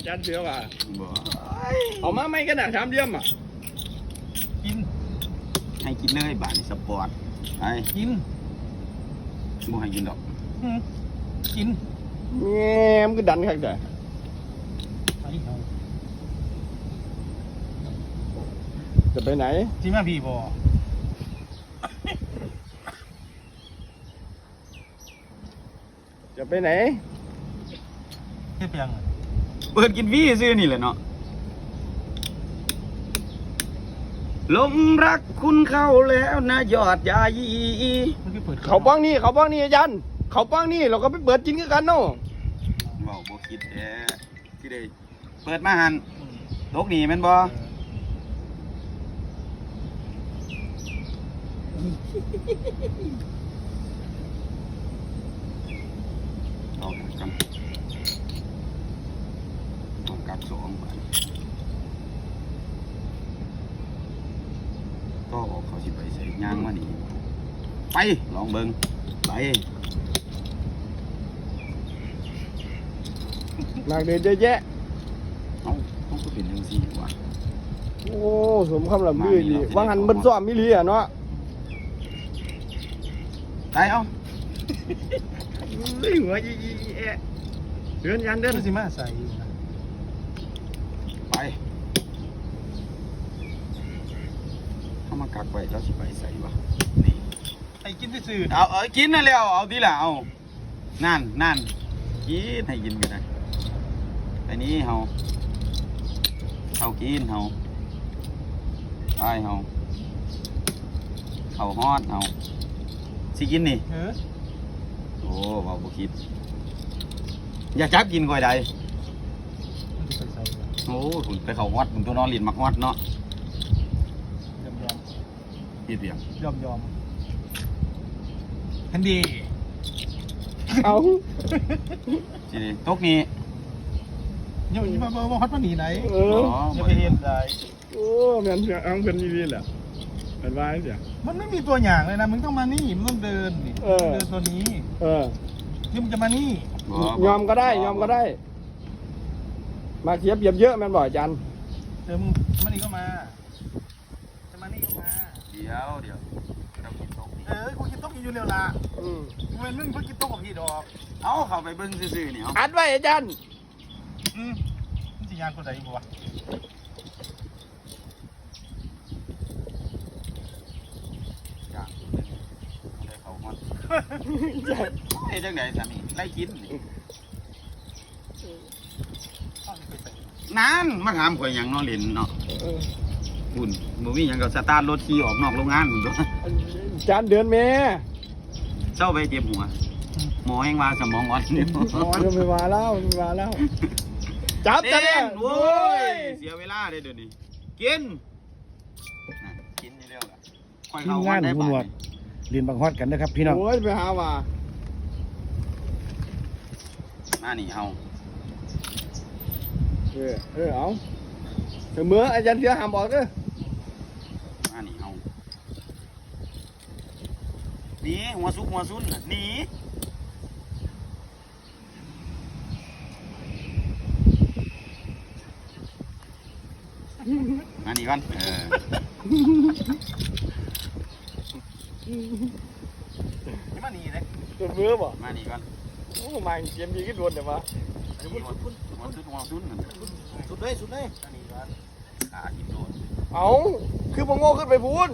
อาจารย์เสือว่ะบ่เอามาไม่กันนะสามเหลี่ยมอะกิน ให้กินเลยบาดนี่สปอร์ตไอ้กินบ่ให้กินดอกอืมกินแง่มนก็ดันข้างแต่ไปเอาจะไปไหนจริงไหมพี่บอจะไปไหนเทียบยังอะ เปิดกินฟรีซื้อนี่แหละเนาะหลงรักคุณเข้าแล้วนะยอดยายีมันคือเปิดเขาป้องนี่เขาป้องนี่อาจารย์เขาป้องนี่เราก็ไปเปิดกินกันเนาะเว้าบ่คิดแท้ที่ได้เปิดมาหันอืมตกนี่แม่นบ่เออ เอากันเอากัก สองบาทก็เขาสิไปใส่ยางมานี่ไป ลองเบิ่งไปมากเลยเยอะแยะ เอาเขาก็เป็นจังซี่ว่ะโอ้สมคำลำลือดีว่างหันบนซ้อมมิลีอะเนาะไปเอาเฮ้ยหัวยี่ยี่แอะเดินยันเดินมันสิมาใส่อยู่นะ ไปเขา มากักไว้แล้วสิไปใส่วะนี่ไอ้กินซื่อๆนะเอาเอากินนั่นแล้วเอาทีละเอานั่นนั่นกินให้กินกันนะแต่นี้เฮาเฮากินเฮาไปเฮาเขาฮอดเฮาสิกินนี่เออโอ้เว่าบ่คิด อย่าจับกินก่อยใดมันจะไปใส่อยู่โอ้คุณไปเขาฮอดคุณตัวนอนลินมักฮอดเนาะยอมยอม เฮ็ดเปียงยอมยอมทันดี เอาสิได้ตกนี้อยังมาบอกว่าฮอตมันหนีไหนเอออย่าไปเห็นได้โอ้แม่นเสียอังเป็นยี่ลีแหละเป็นว่าเสียมันไม่มีตัวอย่างเลยนะมึงต้องมานี่มึงต้องเดินเออเดินตัวนี้ เออนี่มึงจะมานี่ยอมก็ได้ยอมก็ได้ มาเสียบเปรียบเยอะแม่นบ่อาจารย์เดี๋ยวมึงมานี่ก็มาจะมานี่ก็มา ดี๋ยวเดี๋ยวเรากินตกนี่เออกูกินโต๊ะกินอยู่เร็วละอืมกูเป็นมึงเพิ่งกินโต๊ะกับพี่ดอกเอาเข้าไปเบิ่งซื่อๆนี่เอาอัดไว้อาจารย์อืมมึงจะยานคนใดกูวะจ้ะได้เขาฮอดเฮ็ดจังได๋ซะนี่ไล่กินนี่เอาไปใส่นั่นมาถามข่อยหยังเนาะเล่นเนาะ เออคุณบ่มีหยังก็สตาร์ทรถขี่ออกนอกโรงงานพุ่นตัวอาจารย์เดินแม่เศร้าไปเจ็บหัว หมอแห่งว่าสมองอ่อนอยู่นอนก็ไม่มาแล้วไม่มาแล้ว จับเต้จับนโว้ยเสียเวลาเด้อเดี๋ยวนี้กินน่ะกินนี่เร็วล่ะค่อยเข้าวัดได้บาดนี่เรียนบางฮอดกันนะครับ พี่น้องโอ้ยไปหาว่ามานี่เฮาเออเออเอาเสมออาจารย์เสียหามบอกเด้อ มานี่เฮาหนีหัวซุกหัวซุนน่ะหนีมานี่ก่อนเออนี่มานี่เลยเสมอบ่มานี่ก่อนโอ้มาเกมนี้ก็โดนแต่ว่าหนีหัวซุนหัวซุนหัวซุนน่ะสุดเลยสุดเลยอันนี้ก่อนขากินโดน เอาคือบ่โง่ขึ้นไปพูน